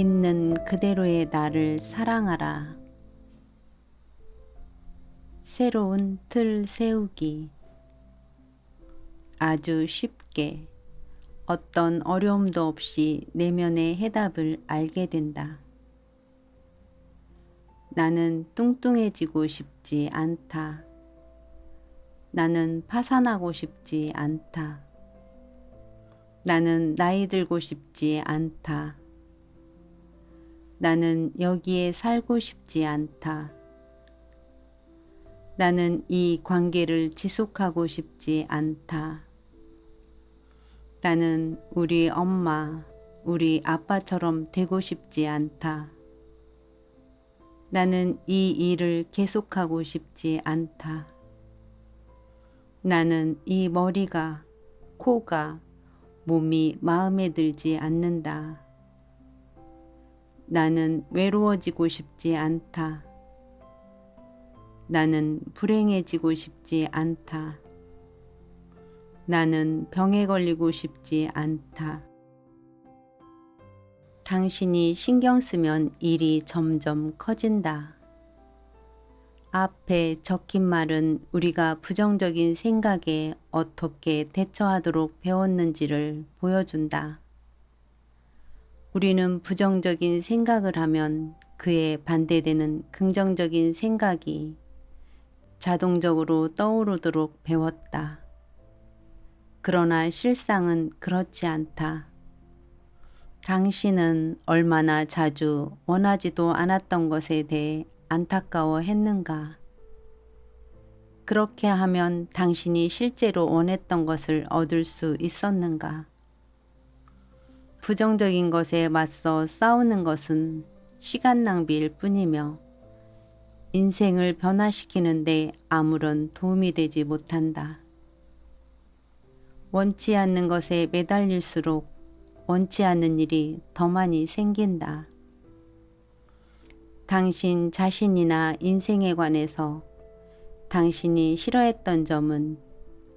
있는 그대로의 나를 사랑하라. 새로운 틀 세우기. 아주 쉽게 어떤 어려움도 없이 내면의 해답을 알게 된다. 나는 뚱뚱해지고 싶지 않다. 나는 파산하고 싶지 않다. 나는 나이 들고 싶지 않다. 나는 여기에 살고 싶지 않다. 나는 이 관계를 지속하고 싶지 않다. 나는 우리 엄마, 우리 아빠처럼 되고 싶지 않다. 나는 이 일을 계속하고 싶지 않다. 나는 이 머리가, 코가, 몸이 마음에 들지 않는다. 나는 외로워지고 싶지 않다. 나는 불행해지고 싶지 않다. 나는 병에 걸리고 싶지 않다. 당신이 신경 쓰면 일이 점점 커진다. 앞에 적힌 말은 우리가 부정적인 생각에 어떻게 대처하도록 배웠는지를 보여준다. 우리는 부정적인 생각을 하면 그에 반대되는 긍정적인 생각이 자동적으로 떠오르도록 배웠다. 그러나 실상은 그렇지 않다. 당신은 얼마나 자주 원하지도 않았던 것에 대해 안타까워 했는가? 그렇게 하면 당신이 실제로 원했던 것을 얻을 수 있었는가? 부정적인 것에 맞서 싸우는 것은 시간 낭비일 뿐이며 인생을 변화시키는데 아무런 도움이 되지 못한다. 원치 않는 것에 매달릴수록 원치 않는 일이 더 많이 생긴다. 당신 자신이나 인생에 관해서 당신이 싫어했던 점은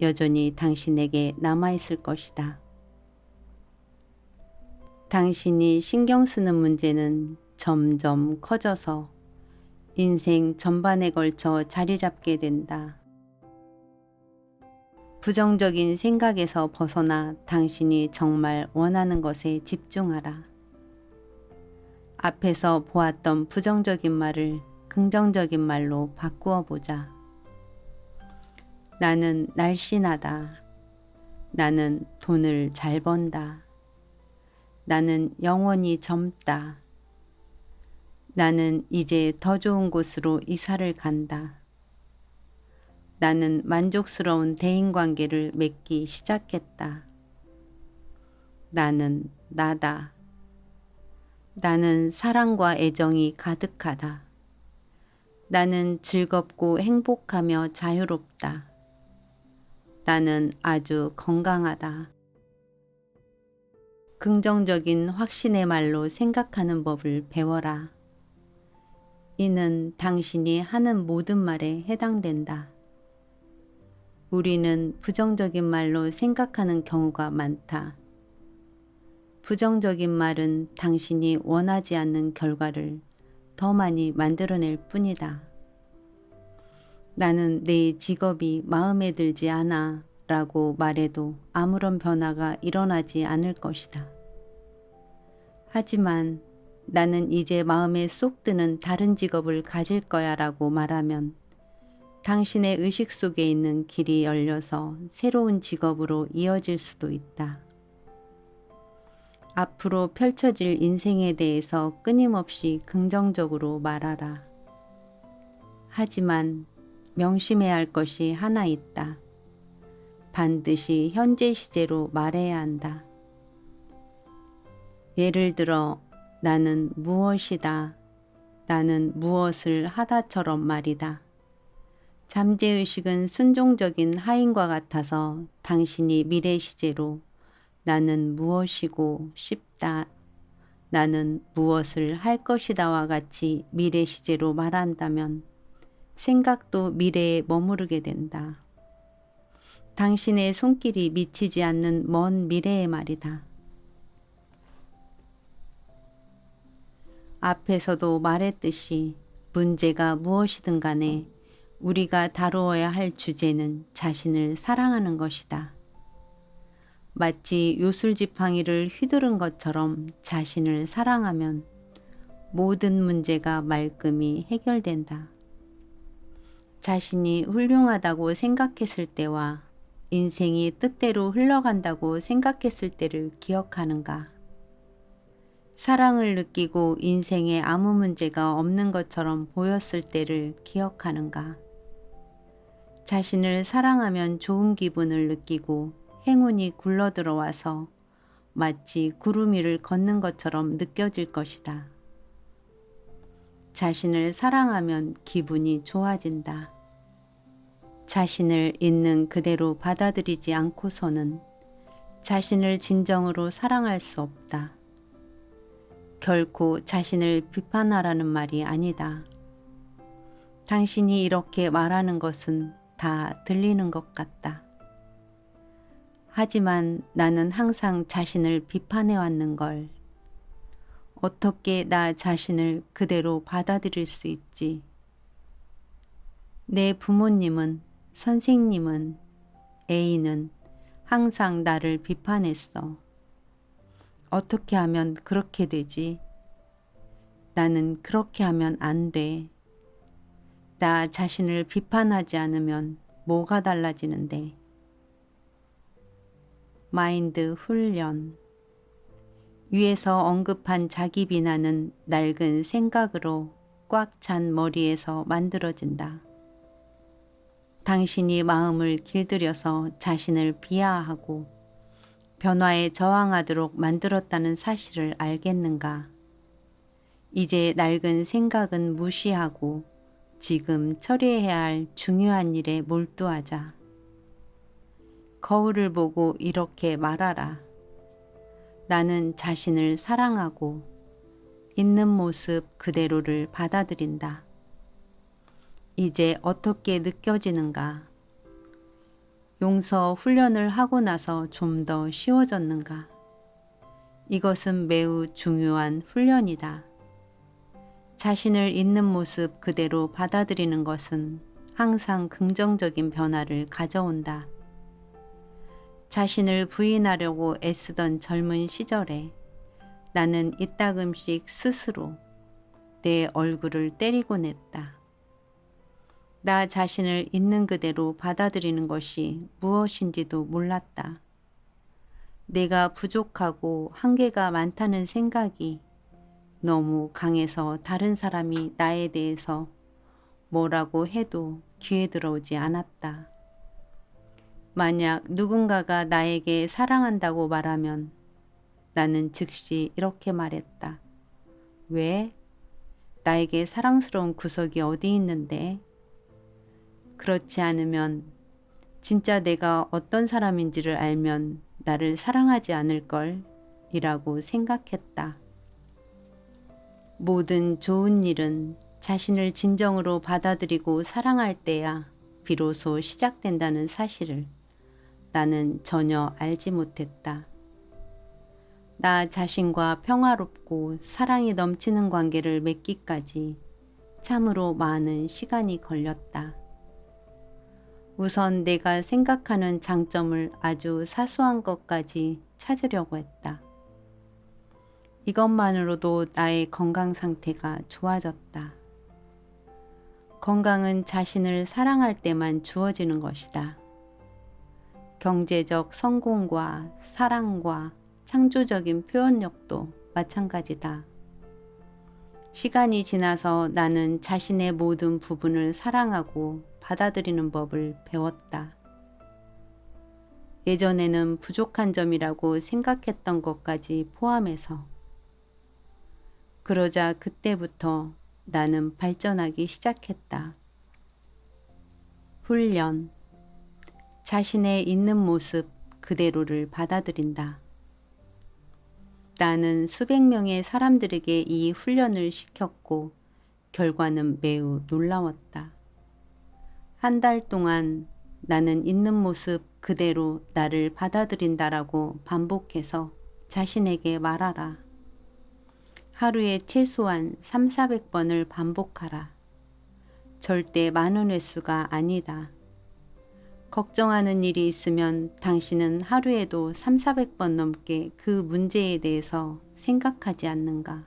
여전히 당신에게 남아있을 것이다. 당신이 신경 쓰는 문제는 점점 커져서 인생 전반에 걸쳐 자리 잡게 된다. 부정적인 생각에서 벗어나 당신이 정말 원하는 것에 집중하라. 앞에서 보았던 부정적인 말을 긍정적인 말로 바꾸어 보자. 나는 날씬하다. 나는 돈을 잘 번다. 나는 영원히 젊다. 나는 이제 더 좋은 곳으로 이사를 간다. 나는 만족스러운 대인관계를 맺기 시작했다. 나는 나다. 나는 사랑과 애정이 가득하다. 나는 즐겁고 행복하며 자유롭다. 나는 아주 건강하다. 긍정적인 확신의 말로 생각하는 법을 배워라. 이는 당신이 하는 모든 말에 해당된다. 우리는 부정적인 말로 생각하는 경우가 많다. 부정적인 말은 당신이 원하지 않는 결과를 더 많이 만들어낼 뿐이다. 나는 내 직업이 마음에 들지 않아 라고 말해도 아무런 변화가 일어나지 않을 것이다. 하지만 나는 이제 마음에 쏙 드는 다른 직업을 가질 거야 라고 말하면 당신의 의식 속에 있는 길이 열려서 새로운 직업으로 이어질 수도 있다. 앞으로 펼쳐질 인생에 대해서 끊임없이 긍정적으로 말하라. 하지만 명심해야 할 것이 하나 있다. 반드시 현재 시제로 말해야 한다. 예를 들어 나는 무엇이다. 나는 무엇을 하다처럼 말이다. 잠재의식은 순종적인 하인과 같아서 당신이 미래 시제로 나는 무엇이고 싶다. 나는 무엇을 할 것이다와 같이 미래 시제로 말한다면 생각도 미래에 머무르게 된다. 당신의 손길이 미치지 않는 먼 미래의 말이다. 앞에서도 말했듯이 문제가 무엇이든 간에 우리가 다루어야 할 주제는 자신을 사랑하는 것이다. 마치 요술지팡이를 휘두른 것처럼 자신을 사랑하면 모든 문제가 말끔히 해결된다. 자신이 훌륭하다고 생각했을 때와 인생이 뜻대로 흘러간다고 생각했을 때를 기억하는가? 사랑을 느끼고 인생에 아무 문제가 없는 것처럼 보였을 때를 기억하는가? 자신을 사랑하면 좋은 기분을 느끼고 행운이 굴러 들어와서 마치 구름 위를 걷는 것처럼 느껴질 것이다. 자신을 사랑하면 기분이 좋아진다. 자신을 있는 그대로 받아들이지 않고서는 자신을 진정으로 사랑할 수 없다. 결코 자신을 비판하라는 말이 아니다. 당신이 이렇게 말하는 것은 다 들리는 것 같다. 하지만 나는 항상 자신을 비판해 왔는 걸. 어떻게 나 자신을 그대로 받아들일 수 있지? 내 부모님은, 선생님은, 애인은 항상 나를 비판했어. 어떻게 하면 그렇게 되지? 나는 그렇게 하면 안 돼. 나 자신을 비판하지 않으면 뭐가 달라지는데? 마인드 훈련. 위에서 언급한 자기 비난은 낡은 생각으로 꽉 찬 머리에서 만들어진다. 당신이 마음을 길들여서 자신을 비하하고 변화에 저항하도록 만들었다는 사실을 알겠는가? 이제 낡은 생각은 무시하고 지금 처리해야 할 중요한 일에 몰두하자. 거울을 보고 이렇게 말하라. 나는 자신을 사랑하고 있는 모습 그대로를 받아들인다. 이제 어떻게 느껴지는가? 용서 훈련을 하고 나서 좀 더 쉬워졌는가? 이것은 매우 중요한 훈련이다. 자신을 있는 모습 그대로 받아들이는 것은 항상 긍정적인 변화를 가져온다. 자신을 부인하려고 애쓰던 젊은 시절에 나는 이따금씩 스스로 내 얼굴을 때리곤 했다. 나 자신을 있는 그대로 받아들이는 것이 무엇인지도 몰랐다. 내가 부족하고 한계가 많다는 생각이 너무 강해서 다른 사람이 나에 대해서 뭐라고 해도 귀에 들어오지 않았다. 만약 누군가가 나에게 사랑한다고 말하면 나는 즉시 이렇게 말했다. 왜? 나에게 사랑스러운 구석이 어디 있는데? 그렇지 않으면 진짜 내가 어떤 사람인지를 알면 나를 사랑하지 않을 걸? 이라고 생각했다. 모든 좋은 일은 자신을 진정으로 받아들이고 사랑할 때야 비로소 시작된다는 사실을 나는 전혀 알지 못했다. 나 자신과 평화롭고 사랑이 넘치는 관계를 맺기까지 참으로 많은 시간이 걸렸다. 우선 내가 생각하는 장점을 아주 사소한 것까지 찾으려고 했다. 이것만으로도 나의 건강 상태가 좋아졌다. 건강은 자신을 사랑할 때만 주어지는 것이다. 경제적 성공과 사랑과 창조적인 표현력도 마찬가지다. 시간이 지나서 나는 자신의 모든 부분을 사랑하고 받아들이는 법을 배웠다. 예전에는 부족한 점이라고 생각했던 것까지 포함해서 그러자 그때부터 나는 발전하기 시작했다. 훈련. 자신의 있는 모습 그대로를 받아들인다. 나는 수백 명의 사람들에게 이 훈련을 시켰고 결과는 매우 놀라웠다. 한 달 동안 나는 있는 모습 그대로 나를 받아들인다라고 반복해서 자신에게 말하라. 하루에 최소한 3, 400번을 반복하라. 절대 많은 횟수가 아니다. 걱정하는 일이 있으면 당신은 하루에도 3, 400번 넘게 그 문제에 대해서 생각하지 않는가?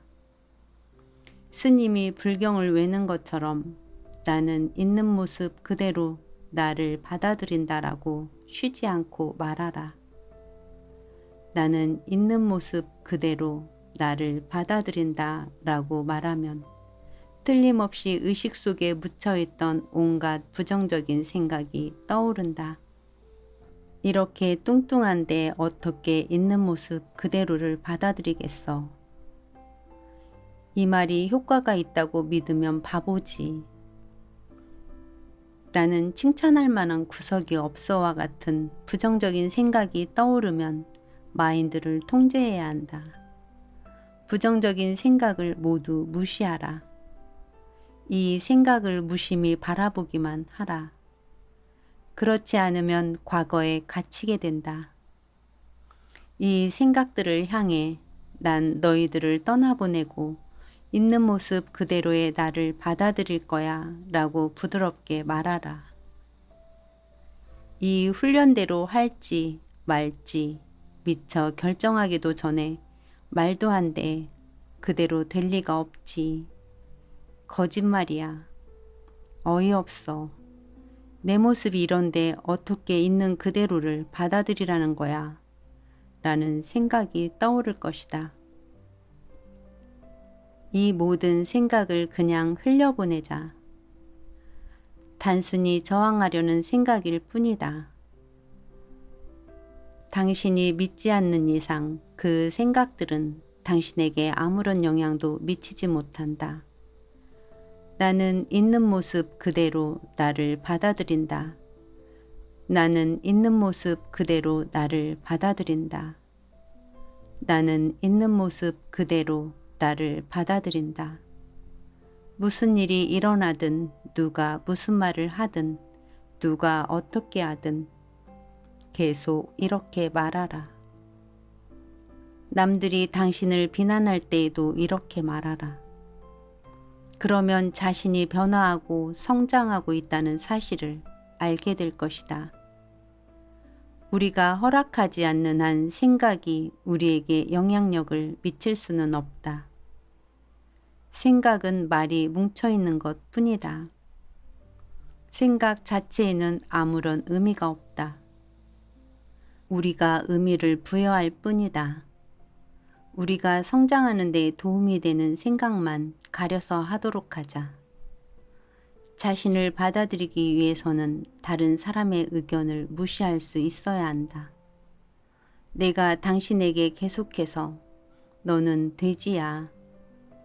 스님이 불경을 외는 것처럼 나는 있는 모습 그대로 나를 받아들인다라고 쉬지 않고 말하라. 나는 있는 모습 그대로 나를 받아들인다 라고 말하면 틀림없이 의식 속에 묻혀있던 온갖 부정적인 생각이 떠오른다. 이렇게 뚱뚱한데 어떻게 있는 모습 그대로를 받아들이겠어. 이 말이 효과가 있다고 믿으면 바보지. 나는 칭찬할 만한 구석이 없어와 같은 부정적인 생각이 떠오르면 마인드를 통제해야 한다. 부정적인 생각을 모두 무시하라. 이 생각을 무심히 바라보기만 하라. 그렇지 않으면 과거에 갇히게 된다. 이 생각들을 향해 난 너희들을 떠나보내고 있는 모습 그대로의 나를 받아들일 거야 라고 부드럽게 말하라. 이 훈련대로 할지 말지 미처 결정하기도 전에 말도 안 돼. 그대로 될 리가 없지. 거짓말이야. 어이없어. 내 모습이 이런데 어떻게 있는 그대로를 받아들이라는 거야. 라는 생각이 떠오를 것이다. 이 모든 생각을 그냥 흘려보내자. 단순히 저항하려는 생각일 뿐이다. 당신이 믿지 않는 이상 그 생각들은 당신에게 아무런 영향도 미치지 못한다. 나는 있는 모습 그대로 나를 받아들인다. 나는 있는 모습 그대로 나를 받아들인다. 나는 있는 모습 그대로 나를 받아들인다. 무슨 일이 일어나든 누가 무슨 말을 하든 누가 어떻게 하든 계속 이렇게 말하라. 남들이 당신을 비난할 때에도 이렇게 말하라. 그러면 자신이 변화하고 성장하고 있다는 사실을 알게 될 것이다. 우리가 허락하지 않는 한 생각이 우리에게 영향력을 미칠 수는 없다. 생각은 말이 뭉쳐 있는 것 뿐이다. 생각 자체에는 아무런 의미가 없다. 우리가 의미를 부여할 뿐이다. 우리가 성장하는 데 도움이 되는 생각만 가려서 하도록 하자. 자신을 받아들이기 위해서는 다른 사람의 의견을 무시할 수 있어야 한다. 내가 당신에게 계속해서 너는 돼지야,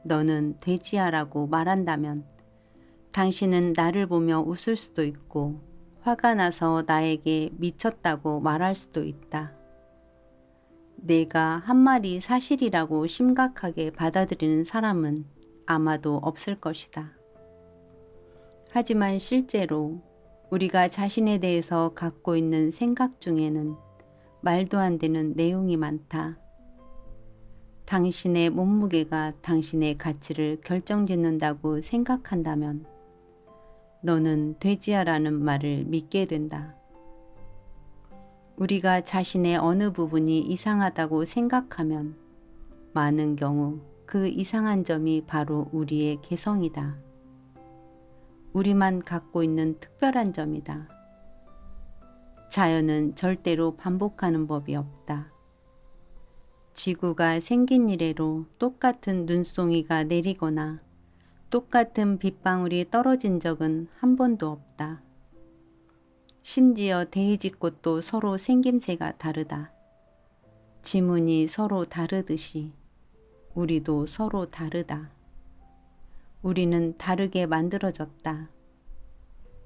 너는 돼지야 라고 말한다면 당신은 나를 보며 웃을 수도 있고 화가 나서 나에게 미쳤다고 말할 수도 있다. 내가 한 말이 사실이라고 심각하게 받아들이는 사람은 아마도 없을 것이다. 하지만 실제로 우리가 자신에 대해서 갖고 있는 생각 중에는 말도 안 되는 내용이 많다. 당신의 몸무게가 당신의 가치를 결정짓는다고 생각한다면 너는 돼지야라는 말을 믿게 된다. 우리가 자신의 어느 부분이 이상하다고 생각하면 많은 경우 그 이상한 점이 바로 우리의 개성이다. 우리만 갖고 있는 특별한 점이다. 자연은 절대로 반복하는 법이 없다. 지구가 생긴 이래로 똑같은 눈송이가 내리거나 똑같은 빗방울이 떨어진 적은 한 번도 없다. 심지어 데이지꽃도 서로 생김새가 다르다. 지문이 서로 다르듯이 우리도 서로 다르다. 우리는 다르게 만들어졌다.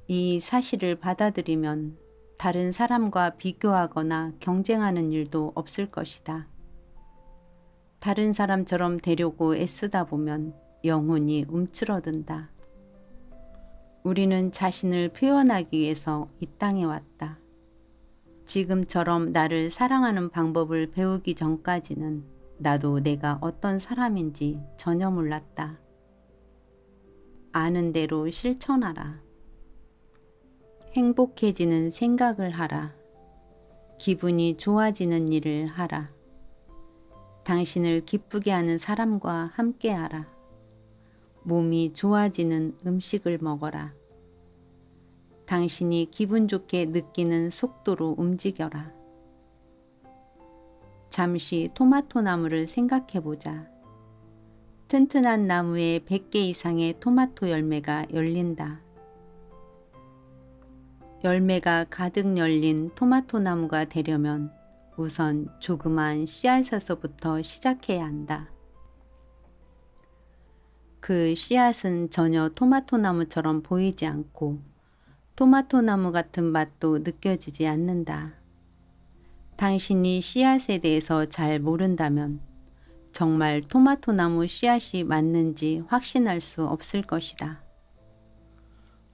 이 사실을 받아들이면 다른 사람과 비교하거나 경쟁하는 일도 없을 것이다. 다른 사람처럼 되려고 애쓰다 보면 영혼이 움츠러든다. 우리는 자신을 표현하기 위해서 이 땅에 왔다. 지금처럼 나를 사랑하는 방법을 배우기 전까지는 나도 내가 어떤 사람인지 전혀 몰랐다. 아는 대로 실천하라. 행복해지는 생각을 하라. 기분이 좋아지는 일을 하라. 당신을 기쁘게 하는 사람과 함께하라. 몸이 좋아지는 음식을 먹어라. 당신이 기분 좋게 느끼는 속도로 움직여라. 잠시 토마토 나무를 생각해 보자. 튼튼한 나무에 100개 이상의 토마토 열매가 열린다. 열매가 가득 열린 토마토 나무가 되려면 우선 조그만 씨앗에서부터 시작해야 한다. 그 씨앗은 전혀 토마토 나무처럼 보이지 않고 토마토 나무 같은 맛도 느껴지지 않는다. 당신이 씨앗에 대해서 잘 모른다면 정말 토마토 나무 씨앗이 맞는지 확신할 수 없을 것이다.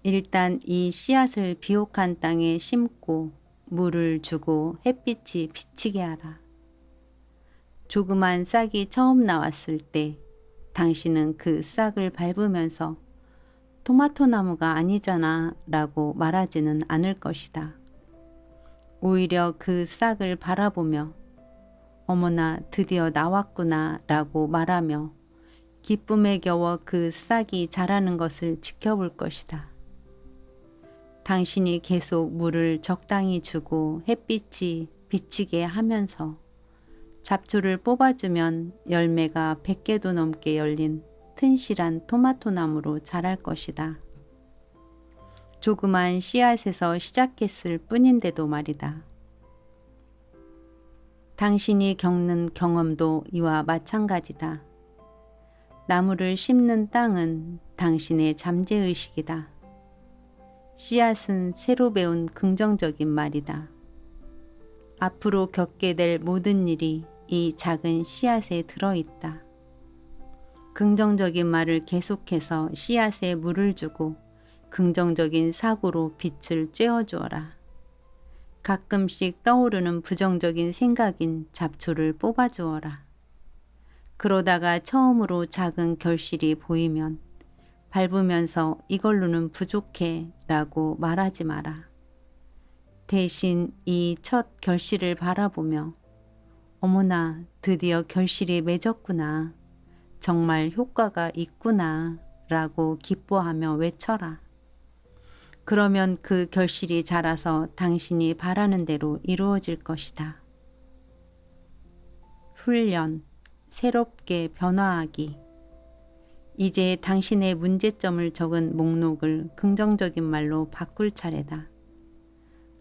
일단 이 씨앗을 비옥한 땅에 심고 물을 주고 햇빛이 비치게 하라. 조그만 싹이 처음 나왔을 때 당신은 그 싹을 밟으면서 토마토 나무가 아니잖아 라고 말하지는 않을 것이다. 오히려 그 싹을 바라보며 어머나 드디어 나왔구나 라고 말하며 기쁨에 겨워 그 싹이 자라는 것을 지켜볼 것이다. 당신이 계속 물을 적당히 주고 햇빛이 비치게 하면서 잡초를 뽑아주면 열매가 100개도 넘게 열린 튼실한 토마토 나무로 자랄 것이다. 조그만 씨앗에서 시작했을 뿐인데도 말이다. 당신이 겪는 경험도 이와 마찬가지다. 나무를 심는 땅은 당신의 잠재의식이다. 씨앗은 새로 배운 긍정적인 말이다. 앞으로 겪게 될 모든 일이 이 작은 씨앗에 들어있다. 긍정적인 말을 계속해서 씨앗에 물을 주고 긍정적인 사고로 빛을 쬐어주어라. 가끔씩 떠오르는 부정적인 생각인 잡초를 뽑아주어라. 그러다가 처음으로 작은 결실이 보이면 밟으면서 이걸로는 부족해 라고 말하지 마라. 대신 이 첫 결실을 바라보며 어머나 드디어 결실이 맺었구나. 정말 효과가 있구나. 라고 기뻐하며 외쳐라. 그러면 그 결실이 자라서 당신이 바라는 대로 이루어질 것이다. 훈련, 새롭게 변화하기. 이제 당신의 문제점을 적은 목록을 긍정적인 말로 바꿀 차례다.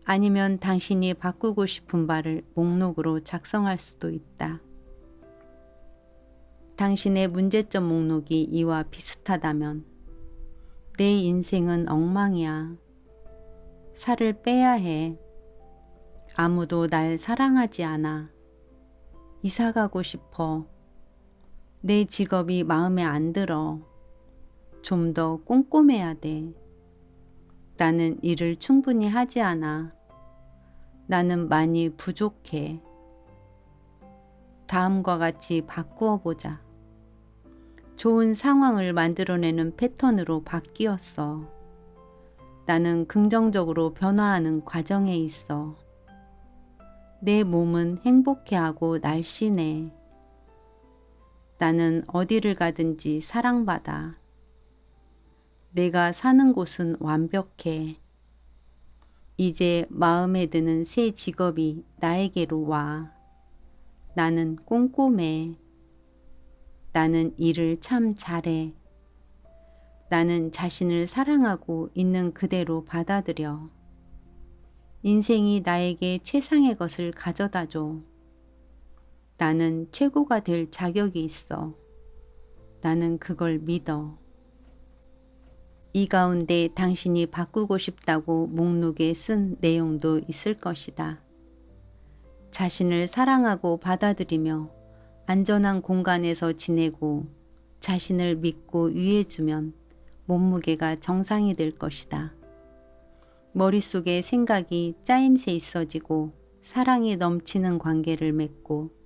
아니면 당신이 바꾸고 싶은 바를 목록으로 작성할 수도 있다. 당신의 문제점 목록이 이와 비슷하다면 내 인생은 엉망이야. 살을 빼야 해. 아무도 날 사랑하지 않아. 이사 가고 싶어. 내 직업이 마음에 안 들어. 좀 더 꼼꼼해야 돼. 나는 일을 충분히 하지 않아. 나는 많이 부족해. 다음과 같이 바꾸어 보자. 좋은 상황을 만들어내는 패턴으로 바뀌었어. 나는 긍정적으로 변화하는 과정에 있어. 내 몸은 행복해하고 날씬해. 나는 어디를 가든지 사랑받아. 내가 사는 곳은 완벽해. 이제 마음에 드는 새 직업이 나에게로 와. 나는 꼼꼼해. 나는 일을 참 잘해. 나는 자신을 사랑하고 있는 그대로 받아들여. 인생이 나에게 최상의 것을 가져다 줘. 나는 최고가 될 자격이 있어. 나는 그걸 믿어. 이 가운데 당신이 바꾸고 싶다고 목록에 쓴 내용도 있을 것이다. 자신을 사랑하고 받아들이며 안전한 공간에서 지내고 자신을 믿고 위해주면 몸무게가 정상이 될 것이다. 머릿속에 생각이 짜임새 있어지고 사랑이 넘치는 관계를 맺고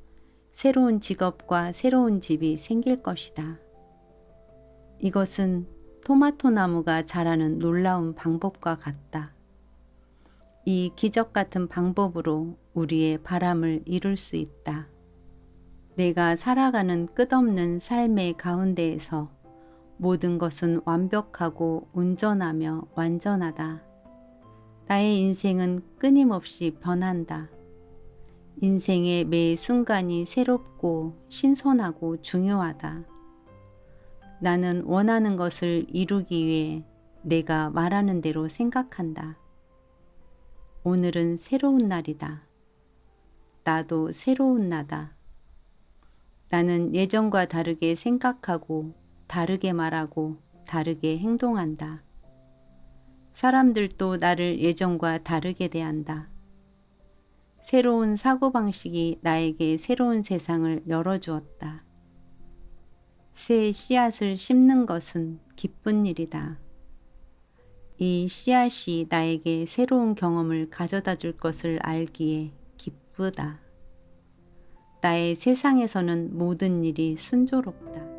새로운 직업과 새로운 집이 생길 것이다. 이것은 토마토 나무가 자라는 놀라운 방법과 같다. 이 기적 같은 방법으로 우리의 바람을 이룰 수 있다. 내가 살아가는 끝없는 삶의 가운데에서 모든 것은 완벽하고 온전하며 완전하다. 나의 인생은 끊임없이 변한다. 인생의 매 순간이 새롭고 신선하고 중요하다. 나는 원하는 것을 이루기 위해 내가 말하는 대로 생각한다. 오늘은 새로운 날이다. 나도 새로운 나다. 나는 예전과 다르게 생각하고, 다르게 말하고, 다르게 행동한다. 사람들도 나를 예전과 다르게 대한다. 새로운 사고방식이 나에게 새로운 세상을 열어주었다. 새 씨앗을 심는 것은 기쁜 일이다. 이 씨앗이 나에게 새로운 경험을 가져다 줄 것을 알기에 기쁘다. 나의 세상에서는 모든 일이 순조롭다.